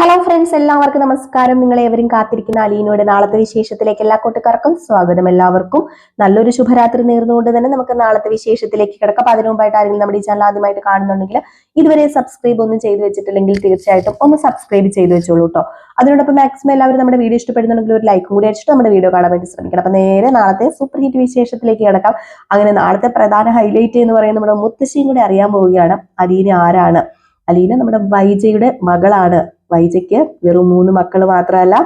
Hello friends എല്ലാവർക്കും നമസ്കാരം. നിങ്ങൾ എവരും കാത്തിരിക്കുന്ന അലീനയുടെ നാളത്തെ വിശേഷത്തിലേക്ക് എല്ലാ കൂട്ടുകാർക്കും സ്വാഗതം എല്ലാവർക്കും. നല്ലൊരു ശുഭരാത്രി നേർന്നുകൊണ്ട് തന്നെ നമുക്ക് നാളത്തെ വിശേഷത്തിലേക്ക് കിടക്കാം. അപ്പൊ മുമ്പായിട്ട് ആരെങ്കിലും നമ്മുടെ ഈ ചാനൽ ആദ്യമായിട്ട് കാണുന്നുണ്ടെങ്കിൽ ഇതുവരെ സബ്സ്ക്രൈബ് ഒന്നും ചെയ്തു വെച്ചിട്ടില്ലെങ്കിൽ തീർച്ചയായിട്ടും ഒന്ന് സബ്സ്ക്രൈബ് ചെയ്തു വെച്ചോളൂ കേട്ടോ അതിനോടൊപ്പം മാക്സിമം എല്ലാവരും നമ്മുടെ വീഡിയോ ഇഷ്ടപ്പെടുന്നുണ്ടെങ്കിൽ ഒരു ലൈക്കും കൂടി അടിച്ചിട്ട് നമ്മുടെ വീഡിയോ കാണാൻ വേണ്ടി ശ്രമിക്കണം. അപ്പൊ നേരെ നാളത്തെ സൂപ്പർ ഹിറ്റ് വിശേഷത്തിലേക്ക് കിടക്കാം. അങ്ങനെ നാളത്തെ പ്രധാന ഹൈലൈറ്റ് എന്ന് പറയുന്നത് നമ്മുടെ മുത്തശ്ശിയും കൂടി അറിയാൻ പോവുകയാണ്. അലീന ആരാണ്? അലീന നമ്മുടെ വൈജയുടെ മകളാണ്. വൈജയ്ക്ക് വെറും മൂന്ന് മക്കൾ മാത്രമല്ല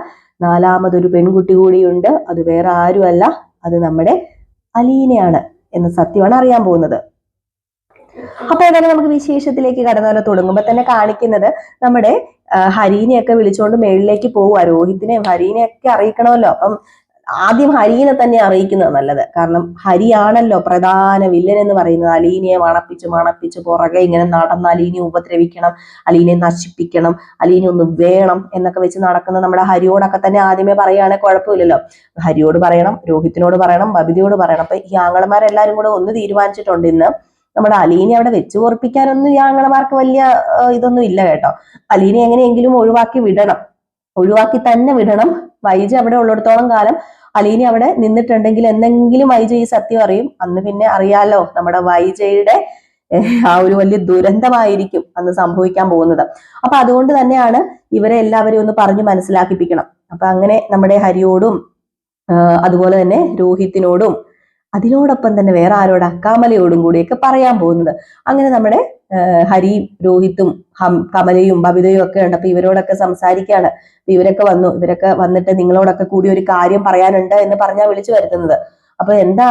നാലാമതൊരു പെൺകുട്ടി കൂടിയുണ്ട്. അത് വേറെ ആരുമല്ല. അത് നമ്മുടെ അലീനയാണ് എന്ന സത്യമാണ് അറിയാൻ പോകുന്നത്. അപ്പൊ ഏതായാലും നമുക്ക് വിശേഷത്തിലേക്ക് കടന്നാലോ തുടങ്ങുമ്പോൾ തന്നെ കാണിക്കുന്നത് നമ്മുടെ ഹരീനെയൊക്കെ വിളിച്ചുകൊണ്ട് മേളിലേക്ക് പോവുക രോഹിത്തിനെയും ഹരീനെയൊക്കെ അറിയിക്കണമല്ലോ. അപ്പം ആദ്യം ഹരീനെ തന്നെ അറിയിക്കുന്നത് നല്ലത്. കാരണം ഹരിയാണല്ലോ പ്രധാന വില്ലൻ എന്ന് പറയുന്നത്. അലീനയെ മണപ്പിച്ച് മണപ്പിച്ച് പുറകെ ഇങ്ങനെ നടന്ന് അലീനെ ഉപദ്രവിക്കണം അലീനെ നശിപ്പിക്കണം അലീനെ ഒന്ന് വേണം എന്നൊക്കെ വെച്ച് നടക്കുന്ന നമ്മുടെ ഹരിയോടൊക്കെ തന്നെ ആദ്യമേ പറയുകയാണെങ്കിൽ കുഴപ്പമില്ലല്ലോ. ഹരിയോട് പറയണം രോഹിത്തിനോട് പറയണം ബബിതയോട് പറയണം. അപ്പൊ ഈ ആങ്ങളമാരെല്ലാരും കൂടെ ഒന്ന് തീരുമാനിച്ചിട്ടുണ്ട് ഇന്ന് നമ്മുടെ അലീനെ അവിടെ വെച്ച് ഓർപ്പിക്കാനൊന്നും ഈ ആങ്ങളമാർക്ക് വലിയ ഇതൊന്നും ഇല്ല കേട്ടോ. അലീനെ എങ്ങനെയെങ്കിലും ഒഴിവാക്കി വിടണം. ഒഴിവാക്കി തന്നെ വിടണം. വൈജ അവിടെ ഉള്ളിടത്തോളം കാലം അലീനി അവിടെ നിന്നിട്ടുണ്ടെങ്കിൽ എന്തെങ്കിലും വൈജ ഈ സത്യം അറിയും. അന്ന് പിന്നെ അറിയാലോ നമ്മുടെ വൈജയുടെ ആ ഒരു വലിയ ദുരന്തമായിരിക്കും അന്ന് സംഭവിക്കാൻ പോകുന്നത്. അപ്പൊ അതുകൊണ്ട് തന്നെയാണ് ഇവരെ എല്ലാവരെയും ഒന്ന് പറഞ്ഞു മനസ്സിലാക്കിപ്പിക്കണം. അപ്പൊ അങ്ങനെ നമ്മുടെ ഹരിയോടും അതുപോലെ തന്നെ രോഹിത്തിനോടും അതിനോടൊപ്പം തന്നെ വേറെ ആരോട്? അക്കാമലയോടും കൂടിയൊക്കെ പറയാൻ പോകുന്നത്. അങ്ങനെ നമ്മുടെ ഹരി രോഹിത്തും ഹം കമലയും ബബിതയും ഒക്കെ ഉണ്ട് അപ്പൊ ഇവരോടൊക്കെ സംസാരിക്കുകയാണ് അപ്പൊ ഇവരൊക്കെ വന്നു. ഇവരൊക്കെ വന്നിട്ട് നിങ്ങളോടൊക്കെ കൂടി ഒരു കാര്യം പറയാനുണ്ട് എന്ന് പറഞ്ഞാ വിളിച്ചു വരുത്തുന്നത്. അപ്പൊ എന്താ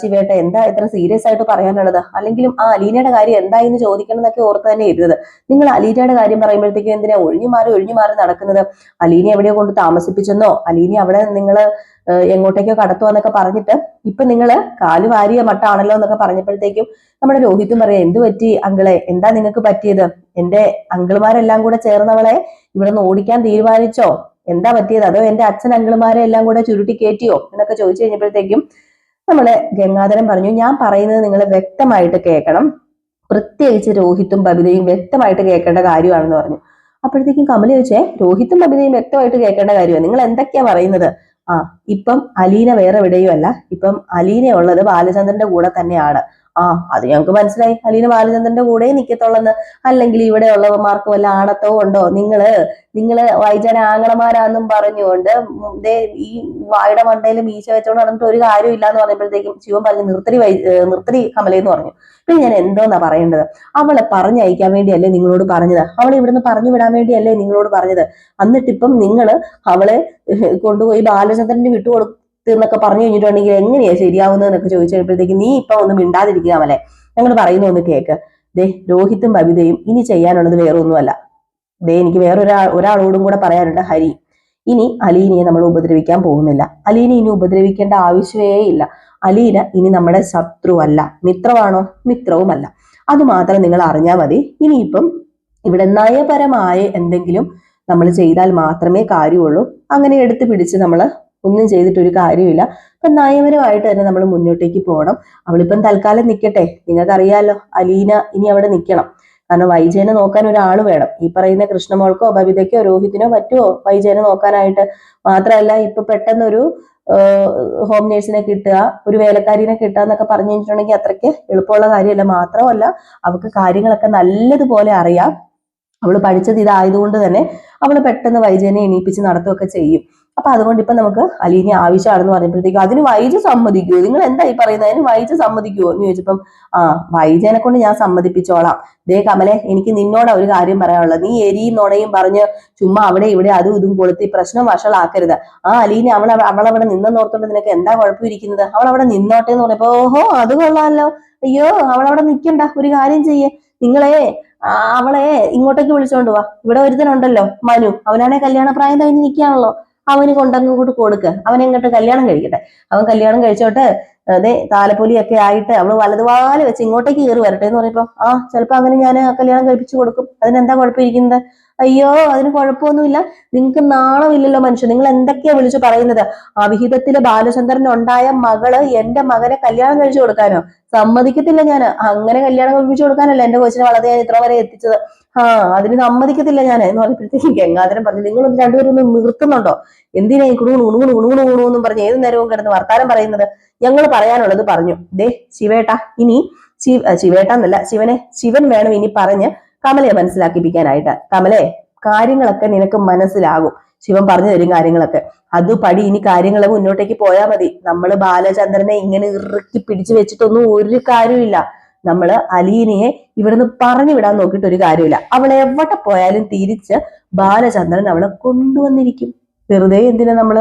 ശിവേട്ട എന്താ ഇത്ര സീരിയസ് ആയിട്ട് പറയാനുള്ളത്? അല്ലെങ്കിലും ആ അലീനയുടെ കാര്യം എന്താ എന്ന് ചോദിക്കണം എന്നൊക്കെ ഓർത്ത് തന്നെ ഇരുന്നത്. നിങ്ങൾ അലീനയുടെ കാര്യം പറയുമ്പോഴത്തേക്കും എന്തിനാ ഒഴിഞ്ഞു മാറി ഒഴിഞ്ഞു മാറി നടക്കുന്നത്? അലീനെ എവിടെയോ കൊണ്ട് താമസിപ്പിച്ചെന്നോ? അലീനെ അവിടെ നിങ്ങൾ എങ്ങോട്ടേക്കോ കടത്തുക എന്നൊക്കെ പറഞ്ഞിട്ട് ഇപ്പൊ നിങ്ങൾ കാൽ വാരിയ മട്ടാണല്ലോ എന്നൊക്കെ പറഞ്ഞപ്പോഴത്തേക്കും നമ്മുടെ രോഹിത്തും പറയാം എന്ത് പറ്റി അങ്കിളെ? എന്താ നിങ്ങൾക്ക് പറ്റിയത്? എന്റെ അങ്കിൾമാരെല്ലാം കൂടെ ചേർന്നവളെ ഇവിടെ നിന്ന് ഓടിക്കാൻ തീരുമാനിച്ചോ? എന്താ പറ്റിയത്? അതോ എന്റെ അച്ഛൻ അങ്കിൾമാരെ എല്ലാം കൂടെ ചുരുട്ടി കയറ്റിയോ എന്നൊക്കെ ചോദിച്ചു കഴിഞ്ഞപ്പോഴത്തേക്കും നമ്മളെ ഗംഗാധരൻ പറഞ്ഞു ഞാൻ പറയുന്നത് നിങ്ങൾ വ്യക്തമായിട്ട് കേൾക്കണം. പ്രത്യേകിച്ച് രോഹിത്തും ബബിതയും വ്യക്തമായിട്ട് കേൾക്കേണ്ട കാര്യമാണെന്ന് പറഞ്ഞു. അപ്പോഴത്തേക്കും കമലി ചോദിച്ചേ രോഹിത്തും ബബിതയും വ്യക്തമായിട്ട് കേൾക്കേണ്ട കാര്യമാണ് നിങ്ങൾ എന്തൊക്കെയാ പറയുന്നത്? ആ ഇപ്പം അലീന വേറെ എവിടെയും അല്ല ഇപ്പം അലീന ഉള്ളത് ബാലചന്ദ്രന്റെ കൂടെ തന്നെയാണ്. ആ അത് ഞങ്ങൾക്ക് മനസ്സിലായി. അലീന ബാലചന്ദ്രന്റെ കൂടെ നിൽക്കത്തുള്ളെന്ന് അല്ലെങ്കിൽ ഇവിടെ ഉള്ളവന്മാർക്ക് വല്ല ആണത്തോ ഉണ്ടോ? നിങ്ങൾ നിങ്ങൾ വൈജന ആങ്ങളമാരാന്നും പറഞ്ഞുകൊണ്ട് ഈ വായുടെ മണ്ടയിൽ മീശ വെച്ചോണ്ട് നടന്നിട്ട് ഒരു കാര്യം ഇല്ലാന്ന് പറഞ്ഞപ്പോഴത്തേക്കും ശിവൻ പറഞ്ഞു നിർത്തരി വൈ നിർത്തരി കമലെന്ന് പറഞ്ഞു. പിന്നെ ഞാൻ എന്തോന്നാ പറയേണ്ടത്? അവളെ പറഞ്ഞയക്കാൻ വേണ്ടിയല്ലേ നിങ്ങളോട് പറഞ്ഞത്? അവളെ ഇവിടുന്ന് പറഞ്ഞു വിടാൻ വേണ്ടിയല്ലേ നിങ്ങളോട് പറഞ്ഞത്? എന്നിട്ടിപ്പം നിങ്ങൾ അവളെ കൊണ്ടുപോയി ബാലചന്ദ്രന് വിട്ടുകൊടുത്ത് എന്നൊക്കെ പറഞ്ഞു കഴിഞ്ഞിട്ടുണ്ടെങ്കിൽ എങ്ങനെയാ ശരിയാവുന്നതെന്നൊക്കെ ചോദിച്ചു കഴിയുമ്പോഴത്തേക്ക് നീ ഇപ്പൊ ഒന്ന് മിണ്ടാതിരിക്കുക മലേ ഞങ്ങൾ പറയുന്നു ഒന്ന് കേക്ക്. ദേ രോഹിത്തും ബബിതയും ഇനി ചെയ്യാനുള്ളത് വേറെ ഒന്നുമല്ല ദേ എനിക്ക് വേറൊരാ ഒരാളോടും കൂടെ പറയാനുണ്ട് ഹരി. ഇനി അലീനയെ നമ്മൾ ഉപദ്രവിക്കാൻ പോകുന്നില്ല. അലീന ഇനി ഉപദ്രവിക്കേണ്ട ആവശ്യമേ ഇല്ല. അലീന ഇനി നമ്മുടെ ശത്രുവല്ല. മിത്രമാണോ? മിത്രവുമല്ല. അത് മാത്രം നിങ്ങൾ അറിഞ്ഞാൽ മതി. ഇനിയിപ്പം ഇവിടെ നയപരമായ എന്തെങ്കിലും നമ്മൾ ചെയ്താൽ മാത്രമേ കാര്യമുള്ളൂ. അങ്ങനെ എടുത്തു പിടിച്ച് നമ്മൾ ഒന്നും ചെയ്തിട്ട് ഒരു കാര്യമില്ല. അപ്പൊ നയപരമായിട്ട് തന്നെ നമ്മൾ മുന്നോട്ടേക്ക് പോകണം. അവളിപ്പം തൽക്കാലം നിൽക്കട്ടെ നിങ്ങൾക്കറിയാലോ അലീന ഇനി അവിടെ നിൽക്കണം കാരണം വൈജയനെ നോക്കാൻ ഒരാൾ വേണം. ഈ പറയുന്ന കൃഷ്ണമോൾക്കോ ബബിതയ്ക്കോ രോഹിതിനോ പറ്റുമോ വൈജയനെ നോക്കാനായിട്ട് മാത്രമല്ല ഇപ്പൊ പെട്ടെന്നൊരു ഹോം നേഴ്സിനെ കിട്ടുക ഒരു വേലക്കാരിനെ കിട്ടുക എന്നൊക്കെ പറഞ്ഞു കഴിഞ്ഞിട്ടുണ്ടെങ്കിൽ അത്രയ്ക്ക് എളുപ്പമുള്ള കാര്യമല്ല. മാത്രമല്ല അവൾക്ക് കാര്യങ്ങളൊക്കെ നല്ലതുപോലെ അറിയാം. അവൾ പഠിച്ചത് ഇതായതുകൊണ്ട് തന്നെ അവൾ പെട്ടെന്ന് വൈജയനെ എണീപ്പിച്ച് നടത്തുകയൊക്കെ ചെയ്യും. അപ്പൊ അതുകൊണ്ട് ഇപ്പൊ നമുക്ക് അലീനെ ആവശ്യമാണെന്ന് പറഞ്ഞപ്പോഴത്തേക്കും അതിന് വൈജ് സമ്മതിക്കുമോ നിങ്ങൾ എന്താ ഈ പറയുന്നത്? അതിന് വൈജ സമ്മതിക്കുമോ എന്ന് ചോദിച്ചപ്പം ആ വൈജനെ കൊണ്ട് ഞാൻ സമ്മതിപ്പിച്ചോളാം. ദേ കമലെ എനിക്ക് നിന്നോട് ഒരു കാര്യം പറയാനുള്ളത്. നീ എരിയും നുണയും പറഞ്ഞ് ചുമ്മാ അവിടെ ഇവിടെ അതും ഇതും കൊളുത്തി പ്രശ്നം വഷളാക്കരുത്. ആ അലീനെ അവൾ അവളവിടെ നിന്നെന്നോർത്തോണ്ട് നിനക്ക് എന്താ കുഴപ്പമിരിക്കുന്നത്? അവൾ അവിടെ നിന്നോട്ടെ എന്ന് പറഞ്ഞപ്പോ ഓഹോ അത് കൊള്ളാമല്ലോ അയ്യോ അവളവിടെ നിൽക്കണ്ട ഒരു കാര്യം ചെയ്യേ. നിങ്ങളെ അവളെ ഇങ്ങോട്ടേക്ക് വിളിച്ചോണ്ട് വാ. ഇവിടെ ഒരുത്തനുണ്ടല്ലോ മനു. അവനാണെ കല്യാണ പ്രായം കഴിഞ്ഞ് നിൽക്കുകയാണല്ലോ. അവന് കൊണ്ടങ്ങ് കൂട്ട് കൊടുക്കുക അവൻ എങ്ങോട്ട് കല്യാണം കഴിക്കട്ടെ. അവൻ കല്യാണം കഴിച്ചോട്ട് അതെ താലപ്പൊലിയൊക്കെ ആയിട്ട് അവൾ വലതുവാൽ വെച്ച് ഇങ്ങോട്ടേക്ക് കയറി വരട്ടെ എന്ന് പറയുമ്പോ ആ ചിലപ്പോ അങ്ങനെ ഞാൻ കല്യാണം കഴിപ്പിച്ചു കൊടുക്കും. അതിനെന്താ കുഴപ്പമിരിക്കുന്നത്? അയ്യോ അതിന് കുഴപ്പമൊന്നുമില്ല. നിങ്ങൾക്ക് നാണമില്ലല്ലോ മനുഷ്യൻ നിങ്ങൾ എന്തൊക്കെയാ വിളിച്ചു പറയുന്നത്? അവിഹിതത്തിലെ ബാലചന്ദ്രൻ ഉണ്ടായ മകൾ എന്റെ മകനെ കല്യാണം കഴിച്ചു കൊടുക്കാനോ? സമ്മതിക്കത്തില്ല ഞാൻ അങ്ങനെ കല്യാണം കഴിപ്പിച്ചു കൊടുക്കാനല്ല എന്റെ കൊച്ചിനെ വളരെ ഞാൻ ഇത്ര വരെ എത്തിച്ചത്. ആ അതിന് സമ്മതിക്കത്തില്ല ഞാൻ എന്ന് പറഞ്ഞപ്പോഴത്തേക്കും ഗംഗാധരൻ പറഞ്ഞു നിങ്ങളൊന്ന് രണ്ടുപേരും ഒന്ന് നിർത്തുന്നുണ്ടോ? എന്തിനാ ഈ കുണുകുണു കുണുകുണു കുണുകുണു കുണു എന്നും പറഞ്ഞ് ഏത് നേരവും കിടന്ന് വർത്താനം പറയുന്നത്? ഞങ്ങൾ പറയാനുള്ളത് പറഞ്ഞു. ദേ ശിവേട്ട ഇനി ശിവ ശിവേട്ട എന്നല്ല ശിവനെ ശിവൻ വേണം ഇനി പറഞ്ഞ് കമലയെ മനസ്സിലാക്കിപ്പിക്കാനായിട്ട്. കമലെ കാര്യങ്ങളൊക്കെ നിനക്ക് മനസ്സിലാകും. ശിവൻ പറഞ്ഞു തരും കാര്യങ്ങളൊക്കെ. അത് പടി ഇനി കാര്യങ്ങൾ മുന്നോട്ടേക്ക് പോയാൽ മതി. നമ്മൾ ബാലചന്ദ്രനെ ഇങ്ങനെ ഇറുക്കി പിടിച്ചു വെച്ചിട്ടൊന്നും ഒരു കാര്യമില്ല നമ്മൾ അലീനയെ ഇവിടുന്ന് പറഞ്ഞു വിടാൻ നോക്കിയിട്ട് ഒരു കാര്യമില്ല അവൾ എവിടെ പോയാലും തിരിച്ച് ബാലചന്ദ്രൻ അവളെ കൊണ്ടുവന്നിരിക്കും. വെറുതെ എന്തിനാ നമ്മൾ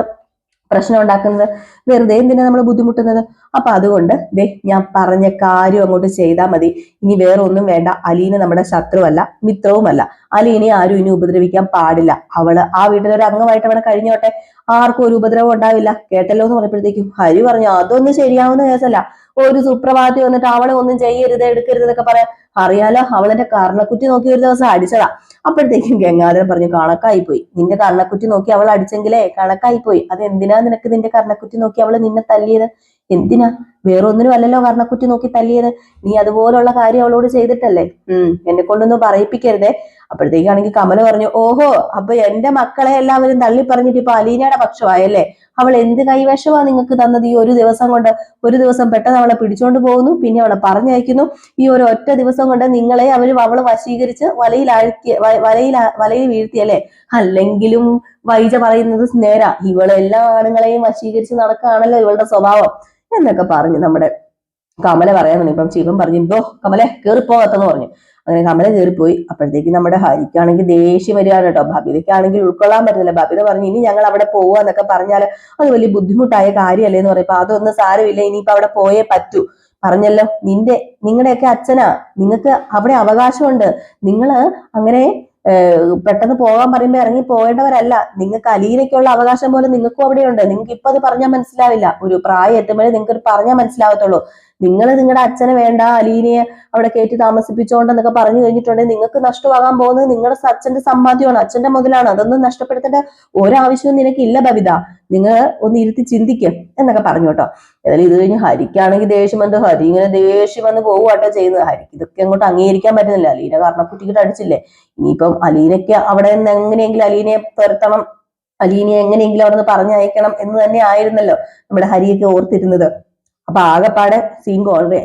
പ്രശ്നം ഉണ്ടാക്കുന്നത് വെറുതെ എന്തിനാ നമ്മൾ ബുദ്ധിമുട്ടുന്നത്? അപ്പൊ അതുകൊണ്ട് ദേ ഞാൻ പറഞ്ഞ കാര്യം അങ്ങോട്ട് ചെയ്താൽ മതി. ഇനി വേറെ ഒന്നും വേണ്ട. അലീന നമ്മുടെ ശത്രുവല്ല മിത്രവുമല്ല. അലീനെ ആരും ഇനി ഉപദ്രവിക്കാൻ പാടില്ല. അവൾ ആ വീട്ടിലൊരു അംഗമായിട്ട് അവിടെ കഴിഞ്ഞോട്ടെ. ആർക്കും ഒരു ഉപദ്രവം ഉണ്ടാവില്ല. കേട്ടല്ലോ എന്ന് പറഞ്ഞപ്പോഴത്തേക്കും ഹരി പറഞ്ഞു അതൊന്നും ശരിയാവുന്ന കേസല്ല. ഒരു സുപ്രഭാതി വന്നിട്ട് അവളെ ഒന്നും ചെയ്യരുത് എടുക്കരുത് എന്നൊക്കെ പറയാൻ അറിയാലോ അവളെന്റെ കർണക്കുറ്റി നോക്കി ഒരു ദിവസം അടിച്ചതാ. അപ്പോഴത്തേക്കും ഗംഗാധരൻ പറഞ്ഞു കണക്കായി പോയി നിന്റെ കർണക്കുറ്റി നോക്കി അവൾ അടിച്ചെങ്കിലേ കണക്കായി പോയി അത് എന്തിനാ നിനക്ക് നിന്റെ കർണക്കുറ്റി നോക്കി അവൾ നിന്നെ തല്ലിയത്? എന്തിനാ? വേറൊന്നിനും അല്ലല്ലോ കർണക്കുറ്റി നോക്കി തല്ലിയത്. നീ അതുപോലുള്ള കാര്യം അവളോട് ചെയ്തിട്ടല്ലേ? ഉം എന്നെ കൊണ്ടൊന്നും പറയിപ്പിക്കരുതേ. അപ്പോഴത്തേക്കാണെങ്കിൽ കമല പറഞ്ഞു ഓഹോ അപ്പൊ എന്റെ മക്കളെ എല്ലാവരും തള്ളി പറഞ്ഞിട്ട് ഇപ്പൊ അലീനയുടെ പക്ഷമായല്ലേ അവൾ എന്ത് കൈവശമാ നിങ്ങൾക്ക് തന്നത് ഈ ഒരു ദിവസം കൊണ്ട്? ഒരു ദിവസം പെട്ടെന്ന് അവളെ പിടിച്ചോണ്ട് പോകുന്നു പിന്നെ അവളെ പറഞ്ഞയക്കുന്നു. ഈ ഒരു ഒറ്റ ദിവസം കൊണ്ട് നിങ്ങളെ അവർ അവൾ വശീകരിച്ച് വലയിൽ ആഴ്ത്തി വലയിൽ വലയിൽ വീഴ്ത്തിയല്ലേ? അല്ലെങ്കിലും വൈജ പറയുന്നത് നേരാ ഇവൾ എല്ലാ ആണുങ്ങളെയും വശീകരിച്ച് നടക്കുകയാണല്ലോ ഇവളുടെ സ്വഭാവം എന്നൊക്കെ പറഞ്ഞു നമ്മുടെ കമല പറയാൻ തുടങ്ങി. ഇപ്പം ശിവൻ പറഞ്ഞു ഇതോ കമലെ കേറിപ്പോകത്തെന്ന് പറഞ്ഞു. അങ്ങനെ കമല കയറിപ്പോയി. അപ്പോഴത്തേക്ക് നമ്മുടെ ഹരിക്കാണെങ്കിൽ ദേഷ്യം വരികയാണ് കേട്ടോ. ബബിതയ്ക്കാണെങ്കിൽ ഉൾക്കൊള്ളാൻ പറ്റുന്നില്ല ബബിത പറഞ്ഞു ഇനി ഞങ്ങൾ അവിടെ പോവുക എന്നൊക്കെ പറഞ്ഞാൽ അത് വലിയ ബുദ്ധിമുട്ടായ കാര്യമല്ലേ എന്ന് പറയപ്പോ അതൊന്നും സാരമില്ല. ഇനിയിപ്പോ അവിടെ പോയേ പറ്റൂ. പറഞ്ഞല്ലോ നിന്റെ നിങ്ങളുടെയൊക്കെ അച്ഛനാ. നിങ്ങൾക്ക് അവിടെ അവകാശമുണ്ട്. നിങ്ങൾ അങ്ങനെ പെട്ടെന്ന് പോകാൻ പറയുമ്പോ ഇറങ്ങി പോകേണ്ടവരല്ല. നിങ്ങൾക്ക് അലീനയ്ക്കുള്ള അവകാശം പോലെ നിങ്ങൾക്കും അവിടെയുണ്ട്. നിങ്ങൾക്ക് ഇപ്പൊ അത് പറഞ്ഞാൽ മനസ്സിലാവില്ല. ഒരു പ്രായം എത്തുമ്പോഴേ നിങ്ങൾക്ക് പറഞ്ഞാൽ മനസ്സിലാവത്തുള്ളൂ. നിങ്ങൾ നിങ്ങളുടെ അച്ഛനെ വേണ്ട അലീനയെ അവിടെ കയറ്റി താമസിപ്പിച്ചോണ്ടെന്നൊക്കെ പറഞ്ഞു കഴിഞ്ഞിട്ടുണ്ടെങ്കിൽ നിങ്ങൾക്ക് നഷ്ടമാകാൻ പോകുന്നത് നിങ്ങളുടെ അച്ഛന്റെ സമ്പാദ്യമാണ് അച്ഛന്റെ മുതലാണ്. അതൊന്നും നഷ്ടപ്പെടുത്തേണ്ട ഒരാവശ്യവും നിനക്കില്ല ബബിത. നിങ്ങൾ ഒന്ന് ഇരുത്തി ചിന്തിക്കും എന്നൊക്കെ പറഞ്ഞു കേട്ടോ. ഏതായാലും ഇത് കഴിഞ്ഞ് ഹരിക്കാണെങ്കിൽ ദേഷ്യം വന്ന് ഹരി ഇങ്ങനെ ദേഷ്യം വന്ന് പോവുകട്ടോ ചെയ്യുന്നത്. ഹരിക്ക് ഇതൊക്കെ അങ്ങോട്ട് അംഗീകരിക്കാൻ പറ്റുന്നില്ല. അലീന കർണക്കുട്ടിക്കിട്ട് അടിച്ചില്ലേ? ഇനിയിപ്പം അലീനയ്ക്ക് അവിടെ നിന്ന് എങ്ങനെയെങ്കിലും അലീനയെ തുരത്തണം അലീനയെ എങ്ങനെയെങ്കിലും അവിടെ നിന്ന് പറഞ്ഞയക്കണം എന്ന് തന്നെ ആയിരുന്നല്ലോ നമ്മുടെ ഹരിയൊക്കെ ഓർത്തിരുന്നത്. അപ്പൊ ആകെപ്പാടെ സീൻ കോൾവേ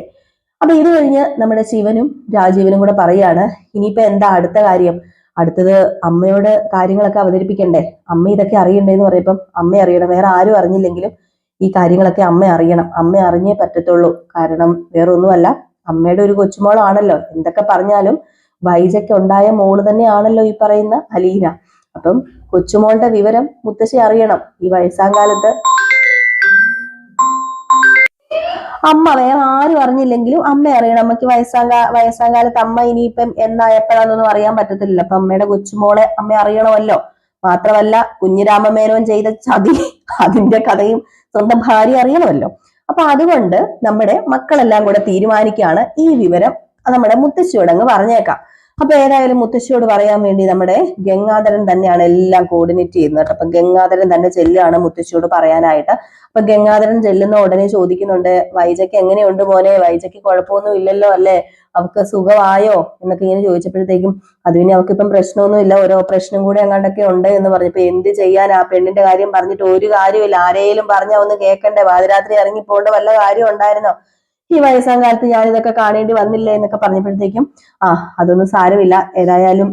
അപ്പൊ ഇത് കഴിഞ്ഞ് നമ്മുടെ ശിവനും രാജീവനും കൂടെ പറയാണ് ഇനിയിപ്പോ എന്താ അടുത്ത കാര്യം? അടുത്തത് അമ്മയോട് കാര്യങ്ങളൊക്കെ അവതരിപ്പിക്കണ്ടേ? അമ്മ ഇതൊക്കെ അറിയണ്ടേ എന്ന് പറയുമ്പം അമ്മ അറിയണം. വേറെ ആരും അറിഞ്ഞില്ലെങ്കിലും ഈ കാര്യങ്ങളൊക്കെ അമ്മ അറിയണം. അമ്മ അറിഞ്ഞേ പറ്റത്തുള്ളൂ. കാരണം വേറെ ഒന്നുമല്ല അമ്മയുടെ ഒരു കൊച്ചുമോളാണല്ലോ. എന്തൊക്കെ പറഞ്ഞാലും വൈജയ്ക്ക് ഉണ്ടായ മോൾ തന്നെയാണല്ലോ ഈ പറയുന്ന അലീന. അപ്പം കൊച്ചുമോളുടെ വിവരം മുത്തശ്ശി അറിയണം. ഈ വയസ്സാം കാലത്ത് അമ്മ വേറെ ആരും അറിഞ്ഞില്ലെങ്കിലും അമ്മ അറിയണം. അമ്മയ്ക്ക് വയസ്സാം കാ വയസ്സാം കാലത്ത് അമ്മ ഇനിയിപ്പം എന്നാ എപ്പോഴാണെന്നൊന്നും അറിയാൻ പറ്റത്തില്ല അപ്പൊ അമ്മയുടെ കൊച്ചുമോളെ അമ്മ അറിയണമല്ലോ. മാത്രമല്ല കുഞ്ഞിരാമമേനോൻ ചെയ്ത ചതി അതിന്റെ കഥയും സ്വന്തം ഭാര്യ അറിയണമല്ലോ. അപ്പൊ അതുകൊണ്ട് നമ്മുടെ മക്കളെല്ലാം കൂടെ തീരുമാനിക്കുകയാണ് ഈ വിവരം. നമ്മുടെ മുത്തശ്ശിയോടങ്ങ് പറഞ്ഞേക്കാം. അപ്പൊ ഏതായാലും മുത്തശ്ശിയോട് പറയാൻ വേണ്ടി നമ്മുടെ ഗംഗാധരൻ തന്നെയാണ് എല്ലാം കോർഡിനേറ്റ് ചെയ്യുന്നത് കേട്ടോ. അപ്പൊ ഗംഗാധരൻ തന്നെ ചെല്ലുകയാണ് മുത്തശ്ശിയോട് പറയാനായിട്ട്. അപ്പൊ ഗംഗാധരൻ ചെല്ലുന്ന ഉടനെ ചോദിക്കുന്നുണ്ട് വൈജയ്ക്ക് എങ്ങനെയുണ്ട് മോനെ? വൈജയ്ക്ക് കുഴപ്പമൊന്നും ഇല്ലല്ലോ അല്ലേ? അവക്ക് സുഖമായോ? എന്നൊക്കെ ഇങ്ങനെ ചോദിച്ചപ്പോഴത്തേക്കും അത് പിന്നെ അവൾക്ക് ഇപ്പം പ്രശ്നമൊന്നും ഇല്ല. ഓരോ പ്രശ്നം കൂടെ അങ്ങാണ്ടൊക്കെ ഉണ്ട് എന്ന് പറഞ്ഞപ്പോ എന്ത് ചെയ്യാൻ ആ പെണ്ണിന്റെ കാര്യം പറഞ്ഞിട്ട് ഒരു കാര്യമില്ല ആരെയും പറഞ്ഞ ഒന്ന് കേൾക്കണ്ടേ പാതിരാത്രി ഇറങ്ങി പോകേണ്ട വല്ല കാര്യം ഉണ്ടായിരുന്നോ? ഈ വയസ്സാം കാലത്ത് ഞാൻ ഇതൊക്കെ കാണേണ്ടി വന്നില്ല എന്നൊക്കെ പറഞ്ഞപ്പോഴത്തേക്കും ആ അതൊന്നും സാരമില്ല. ഏതായാലും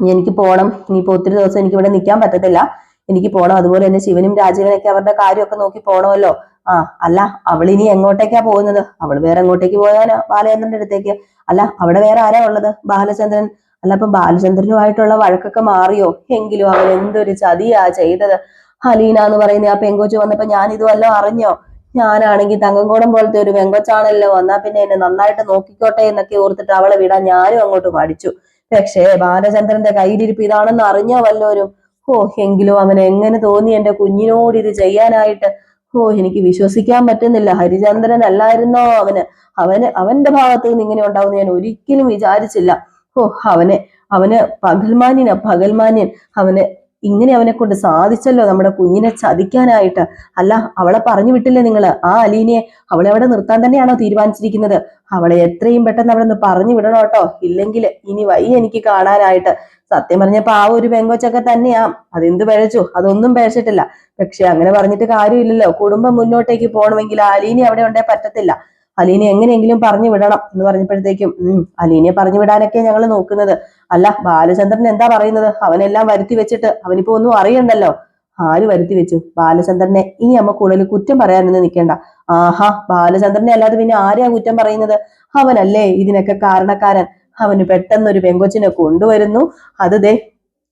എനിക്ക് പോണം. ഇനിയിപ്പോ ഒത്തിരി ദിവസം എനിക്ക് ഇവിടെ നിൽക്കാൻ പറ്റത്തില്ല. എനിക്ക് പോണം. അതുപോലെ തന്നെ ശിവനും രാജീവനൊക്കെ അവരുടെ കാര്യമൊക്കെ നോക്കി പോണമല്ലോ. ആ അല്ല അവൾ ഇനി എങ്ങോട്ടേക്കാ പോകുന്നത്? അവൾ വേറെ എങ്ങോട്ടേക്ക് പോയാനാ ബാലചന്ദ്രന്റെ അടുത്തേക്ക്? അല്ല അവിടെ വേറെ ആരാ ഉള്ളത്? ബാലചന്ദ്രൻ. അല്ല അപ്പൊ ബാലചന്ദ്രനുമായിട്ടുള്ള വഴക്കൊക്കെ മാറിയോ? എങ്കിലും അവൻ എന്തൊരു ചതിയാ ചെയ്തത്? ഹലീന എന്ന് പറയുന്ന ആ പെങ്കോച്ച് വന്നപ്പോ ഞാൻ ഇതുവല്ലോ അറിഞ്ഞോ? ഞാനാണെങ്കിൽ തങ്കംകോടം പോലത്തെ ഒരു വെങ്കൊച്ചാണല്ലോ. വന്നാ പിന്നെ എന്നെ നന്നായിട്ട് നോക്കിക്കോട്ടെ എന്നൊക്കെ ഓർത്തിട്ട് അവളെ വിടാൻ ഞാനും അങ്ങോട്ട് മടിച്ചു. പക്ഷേ ബാലചന്ദ്രന്റെ കയ്യിലിരിപ്പ് ഇതാണെന്ന് അറിഞ്ഞോ വല്ലോരും ഓ എങ്കിലും അവൻ എങ്ങനെ തോന്നി എന്റെ കുഞ്ഞിനോട് ഇത് ചെയ്യാനായിട്ട്? ഓ എനിക്ക് വിശ്വസിക്കാൻ പറ്റുന്നില്ല. ഹരിചന്ദ്രൻ അല്ലായിരുന്നോ അവന്? അവന് അവന്റെ ഭാഗത്ത് നിന്ന് ഇങ്ങനെ ഉണ്ടാവും ഞാൻ ഒരിക്കലും വിചാരിച്ചില്ല. ഓ അവനെ അവന് പകൽമാന്യനാ പകൽമാന്യൻ. അവന് ഇങ്ങനെ അവനെ കൊണ്ട് സാധിച്ചല്ലോ നമ്മുടെ കുഞ്ഞിനെ ചതിക്കാനായിട്ട്. അല്ല അവളെ പറഞ്ഞു വിട്ടില്ലേ നിങ്ങൾ? ആ അലീനയെ അവളെ അവിടെ നിർത്താൻ തന്നെയാണോ തീരുമാനിച്ചിരിക്കുന്നത്? അവളെ എത്രയും പെട്ടെന്ന് അവിടെ നിന്ന് പറഞ്ഞു വിടണം കേട്ടോ. ഇല്ലെങ്കിൽ ഇനി വൈ എനിക്ക് കാണാനായിട്ട്. സത്യം പറഞ്ഞപ്പോ ആ ഒരു പെങ്കൊച്ചൊക്കെ തന്നെയാ. അതെന്ത് പഴച്ചു? അതൊന്നും പഴച്ചിട്ടില്ല. പക്ഷെ അങ്ങനെ പറഞ്ഞിട്ട് കാര്യമില്ലല്ലോ. കുടുംബം മുന്നോട്ടേക്ക് പോകണമെങ്കിൽ അലീനി അവിടെ ഉണ്ടേ പറ്റത്തില്ല. അലീനെ എങ്ങനെയെങ്കിലും പറഞ്ഞു വിടണം എന്ന് പറഞ്ഞപ്പോഴത്തേക്കും ഉം അലീനെ പറഞ്ഞു വിടാനൊക്കെ ഞങ്ങൾ നോക്കുന്നത്. അല്ല ബാലചന്ദ്രൻ എന്താ പറയുന്നത്? അവനെല്ലാം വരുത്തി വെച്ചിട്ട് അവനിപ്പോ ഒന്നും അറിയണ്ടല്ലോ. ആര് വരുത്തി വെച്ചു? ബാലചന്ദ്രനെ. ഇനി അമ്മ കൂടുതൽ കുറ്റം പറയാനൊന്നും നിൽക്കണ്ട. ആഹാ ബാലചന്ദ്രനെ അല്ലാതെ പിന്നെ ആരെയാ കുറ്റം പറയുന്നത്? അവനല്ലേ ഇതിനൊക്കെ കാരണക്കാരൻ. അവന് പെട്ടെന്ന് ഒരു പെങ്കൊച്ചിനെ കൊണ്ടുവരുന്നു. അത് ദേ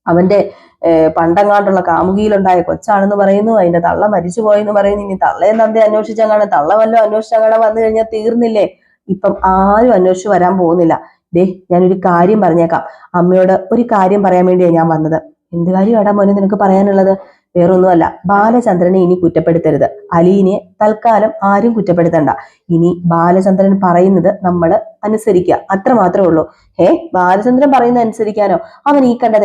അവന്റെ പണ്ടങ്ങാണ്ടുള്ള കാമുകിയിലുണ്ടായ കൊച്ചാണെന്ന് പറയുന്നു. അതിന്റെ തള്ള മരിച്ചു പോയെന്ന് പറയുന്നു. ഇനി തള്ളയെ നന്ദി അന്വേഷിച്ചങ്ങാണ് തള്ള വല്ലതും അന്വേഷിച്ചങ്ങാണ് വന്നു കഴിഞ്ഞാൽ തീർന്നില്ലേ? ഇപ്പം ആരും അന്വേഷിച്ചു വരാൻ പോകുന്നില്ല. ദേ ഞാനൊരു കാര്യം പറഞ്ഞേക്കാം. അമ്മയോട് ഒരു കാര്യം പറയാൻ വേണ്ടിയാണ് ഞാൻ വന്നത്. എന്ത് കാര്യമാടാ മോനെ നിനക്ക് പറയാനുള്ളത്? വേറൊന്നുമല്ല ബാലചന്ദ്രനെ ഇനി കുറ്റപ്പെടുത്തരുത്. അലീനെ തൽക്കാലം ആരും കുറ്റപ്പെടുത്തണ്ട. ഇനി ബാലചന്ദ്രൻ പറയുന്നത് നമ്മൾ അനുസരിക്കുക. അത്ര മാത്രമേ ഉള്ളൂ. ഏ ബാലചന്ദ്രൻ പറയുന്നത് അനുസരിക്കാനോ? അവൻ ഈ കണ്ട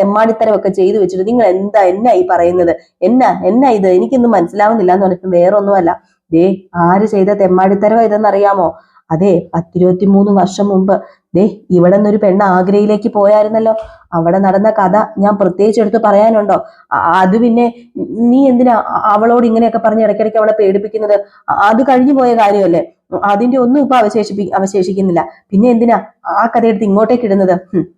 ഒക്കെ ചെയ്തു വെച്ചിട്ട് നിങ്ങൾ എന്താ എന്നാ ഈ പറയുന്നത്? എന്നാ എന്നാ ഇത്? എനിക്കൊന്നും മനസ്സിലാവുന്നില്ല എന്ന് പറഞ്ഞിട്ട് വേറൊന്നുമല്ല. ദേ ആര് ചെയ്ത തെമ്മാടിത്തരം ഇതെന്നറിയാമോ? അതെ പത്തിരുപത്തി മൂന്ന് വർഷം മുമ്പ് ദേ ഇവിടെ നിന്നൊരു പെണ്ണ് ആഗ്രയിലേക്ക് പോയായിരുന്നല്ലോ. അവിടെ നടന്ന കഥ ഞാൻ പ്രത്യേകിച്ച് എടുത്ത് പറയാനുണ്ടോ? അത് പിന്നെ നീ എന്തിനാ അവളോട് ഇങ്ങനെയൊക്കെ പറഞ്ഞ് ഇടയ്ക്കിടയ്ക്ക് അവളെ പേടിപ്പിക്കുന്നത്? അത് കഴിഞ്ഞു പോയ കാര്യമല്ലേ? അതിന്റെ ഒന്നും ഇപ്പൊ അവശേഷിപ്പി അവശേഷിക്കുന്നില്ല. പിന്നെ എന്തിനാ ആ കഥ എടുത്ത് ഇങ്ങോട്ടേക്ക് ഇടുന്നത്?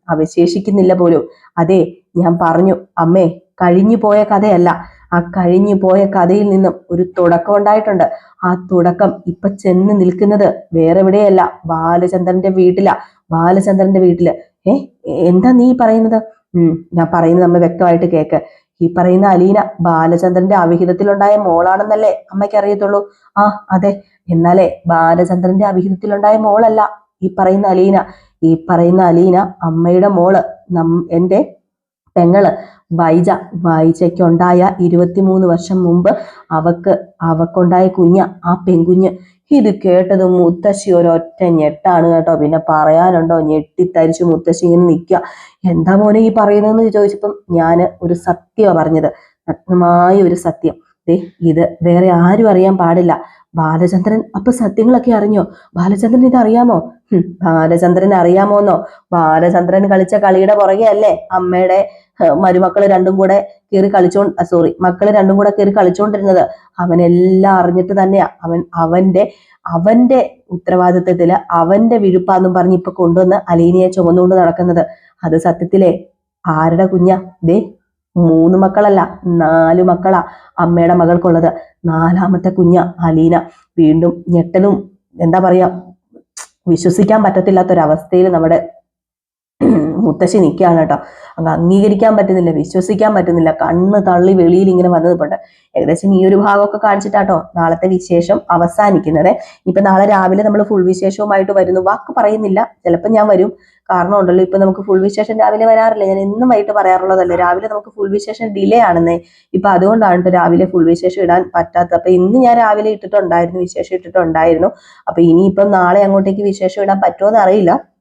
അവശേഷിക്കുന്നില്ല പോലും. അതെ ഞാൻ പറഞ്ഞു അമ്മേ കഴിഞ്ഞു പോയ കഥയല്ല. ആ കഴിഞ്ഞു പോയ കഥയിൽ നിന്നും ഒരു തുടക്കം ഉണ്ടായിട്ടുണ്ട്. ആ തുടക്കം ഇപ്പൊ ചെന്ന് നിൽക്കുന്നത് വേറെ എവിടെയല്ല ബാലചന്ദ്രന്റെ വീട്ടിലാ. ബാലചന്ദ്രന്റെ വീട്ടിൽ. ഏ എന്താ നീ പറയുന്നത്? ഉം ഞാൻ പറയുന്നത് അമ്മ വ്യക്തമായിട്ട് കേക്ക്. ഈ പറയുന്ന അലീന ബാലചന്ദ്രന്റെ അവിഹിതത്തിലുണ്ടായ മോളാണെന്നല്ലേ അമ്മയ്ക്ക് അറിയത്തുള്ളൂ. ആ അതെ. എന്നാലേ ബാലചന്ദ്രന്റെ അവിഹിതത്തിലുണ്ടായ മോളല്ല ഈ പറയുന്ന അലീന. ഈ പറയുന്ന അലീന അമ്മയുടെ മോൾ. നം എന്റെ പെങ്ങൾ. വൈജ വൈജയ്ക്കുണ്ടായ ഇരുപത്തിമൂന്ന് വർഷം മുമ്പ് അവക്ക് അവക്കുണ്ടായ കുഞ്ഞ ആ പെൺകുഞ്ഞ്. ഇത് കേട്ടത് മുത്തശ്ശി ഒരൊറ്റ ഞെട്ടാണ് കേട്ടോ. പിന്നെ പറയാനുണ്ടോ ഞെട്ടിത്തരിച്ച് മുത്തശ്ശി ഇങ്ങനെ നിൽക്കുക എന്താ മോനെ ഈ പറയുന്നതെന്ന് ചോദിച്ചപ്പം ഞാൻ ഒരു സത്യമാണ് പറഞ്ഞത്. നഗ്നമായ ഒരു സത്യം. ദേ ഇത് വേറെ ആരും അറിയാൻ പാടില്ല. ബാലചന്ദ്രൻ അപ്പൊ സത്യങ്ങളൊക്കെ അറിഞ്ഞോ? ബാലചന്ദ്രൻ ഇത് അറിയാമോ ബാലചന്ദ്രൻ അറിയാമോന്നോ? ബാലചന്ദ്രൻ കളിച്ച കളിയുടെ പുറകെ അല്ലേ അമ്മയുടെ മരുമക്കൾ രണ്ടും കൂടെ കയറി കളിച്ചോ സോറി മക്കൾ രണ്ടും കൂടെ കയറി കളിച്ചോണ്ടിരുന്നത് അവനെല്ലാം അറിഞ്ഞിട്ട് തന്നെയാ. അവൻ അവന്റെ അവന്റെ ഉത്തരവാദിത്വത്തിൽ അവന്റെ വിഴുപ്പാന്നും പറഞ്ഞ് ഇപ്പൊ കൊണ്ടുവന്ന് അലീനയെ ചുമന്നുകൊണ്ട് നടക്കുന്നത്. അത് സത്യത്തിലെ ആരുടെ കുഞ്ഞ? ദേ മൂന്ന് മക്കളല്ല നാല് മക്കളാ അമ്മയുടെ മകൾക്കുള്ളത്. നാലാമത്തെ കുഞ്ഞ അലീന. വീണ്ടും ഞെട്ടലും എന്താ പറയാ വിശ്വസിക്കാൻ പറ്റത്തില്ലാത്തൊരവസ്ഥയിൽ നമ്മുടെ മുത്തശ്ശി നിൽക്കുകയാണ് കേട്ടോ. അങ്ങ് അംഗീകരിക്കാൻ പറ്റുന്നില്ല വിശ്വസിക്കാൻ പറ്റുന്നില്ല. കണ്ണ് തള്ളി വെളിയിൽ ഇങ്ങനെ വന്നത് പോട്ടെ ഏകദേശം ഈ ഒരു ഭാഗമൊക്കെ കാണിച്ചിട്ടാട്ടോ നാളത്തെ വിശേഷം അവസാനിക്കുന്നത്. ഇപ്പൊ നാളെ രാവിലെ നമ്മൾ ഫുൾ വിശേഷവുമായിട്ട് വരുന്നു. വാക്ക് പറയുന്നില്ല. ചിലപ്പോൾ ഞാൻ വരും. കാരണം ഉണ്ടല്ലോ ഇപ്പൊ നമുക്ക് ഫുൾ വിശേഷം രാവിലെ വരാറില്ല. ഞാൻ എന്നും വൈകിട്ട് പറയാറുള്ളതല്ലേ രാവിലെ നമുക്ക് ഫുൾ വിശേഷം ഡിലേ ആണെന്നേ. ഇപ്പൊ അതുകൊണ്ടാണ് രാവിലെ ഫുൾ വിശേഷം ഇടാൻ പറ്റാത്ത അപ്പൊ ഇന്ന് ഞാൻ രാവിലെ ഇട്ടിട്ടുണ്ടായിരുന്നു വിശേഷം ഇട്ടിട്ടുണ്ടായിരുന്നു. അപ്പൊ ഇനിയിപ്പം നാളെ അങ്ങോട്ടേക്ക് വിശേഷം ഇടാൻ പറ്റുമോ എന്ന് അറിയില്ല.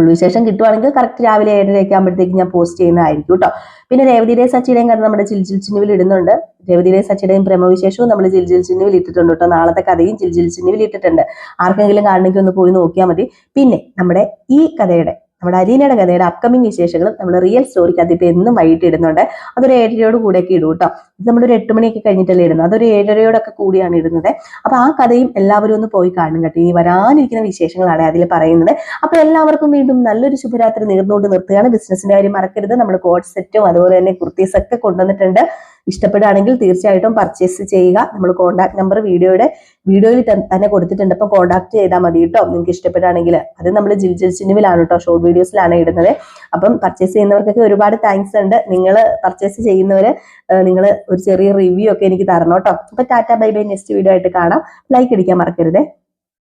ഫുൾ വിശേഷം കിട്ടുവാണെങ്കിൽ കറക്റ്റ് രാവിലെ ഏഴരയൊക്കെ ആകുമ്പോഴത്തേക്ക് ഞാൻ പോസ്റ്റ് ചെയ്യുന്നതായിരിക്കും കേട്ടോ. പിന്നെ രേവതിയുടെ സച്ചിയുടെയും കഥ നമ്മുടെ ചിൽചിൽ ചിന്നുവിൽ ഇടുന്നുണ്ട്. രേവതിയുടെയും സച്ചിയുടെയും പ്രേമവിശേഷവും നമ്മൾ ചിൽചിൽ ചിന്നുവിൽ ഇട്ടിട്ടുണ്ട് കേട്ടോ. നാളത്തെ കഥയും ചിൽചിൽ ചിന്നുവിൽ ഇട്ടിട്ടുണ്ട്. ആർക്കെങ്കിലും കാണണമെങ്കിൽ ഒന്ന് പോയി നോക്കിയാൽ മതി. പിന്നെ നമ്മുടെ ഈ കഥയുടെ നമ്മുടെ അരീനയുടെ കഥയുടെ അപ്കമിങ് വിശേഷങ്ങളും നമ്മൾ റിയൽ സ്റ്റോറിക്കകത്ത് ഇപ്പൊ എന്നും വൈകിട്ട് ഇടുന്നുണ്ട് അതൊരു ഏഴരയോട് കൂടെയൊക്കെ ഇടും കേട്ടോ ഇത് നമ്മളൊരു എട്ട് മണിയൊക്കെ കഴിഞ്ഞിട്ടല്ലേ ഇടുന്നത്. അതൊരു ഏഴരയോടൊക്കെ കൂടിയാണ് ഇടുന്നത്. അപ്പൊ ആ കഥയും എല്ലാവരും ഒന്ന് പോയി കാണും കേട്ടോ. ഇനി വരാനിരിക്കുന്ന വിശേഷങ്ങളാണ് അതിൽ പറയുന്നത്. അപ്പൊ എല്ലാവർക്കും വീണ്ടും നല്ലൊരു ശുഭരാത്രി നേർന്നുകൊണ്ട് നിർത്തുകയാണ്. ബിസിനസിന്റെ കാര്യം മറക്കരുത്. നമ്മൾ കോഡ് സെറ്റും അതുപോലെ തന്നെ കുർത്തീസ് ഒക്കെ കൊണ്ടുവന്നിട്ടുണ്ട്. ഇഷ്ടപ്പെടുകയാണെങ്കിൽ തീർച്ചയായിട്ടും പർച്ചേസ് ചെയ്യുക. നമ്മൾ കോൺടാക്ട് നമ്പർ വീഡിയോയുടെ വീഡിയോയിൽ തന്നെ കൊടുത്തിട്ടുണ്ട്. അപ്പോൾ കോൺടാക്ട് ചെയ്താൽ മതി കേട്ടോ നിങ്ങൾക്ക് ഇഷ്ടപ്പെടുകയാണെങ്കിൽ. അത് നമ്മൾ ജിൽ ചിന്നുവിലാണ് കേട്ടോ ഷോർട്ട് വീഡിയോസിലാണ് ഇടുന്നത്. അപ്പം പർച്ചേസ് ചെയ്യുന്നവർക്കൊക്കെ ഒരുപാട് താങ്ക്സ് ഉണ്ട്. നിങ്ങൾ പർച്ചേസ് ചെയ്യുന്നവർ നിങ്ങൾ ഒരു ചെറിയ റിവ്യൂ ഒക്കെ എനിക്ക് തരണം കേട്ടോ അപ്പോൾ tata bye bye. Next video ആയിട്ട് കാണാം. ലൈക്ക് അടിക്കാൻ മറക്കരുതേ.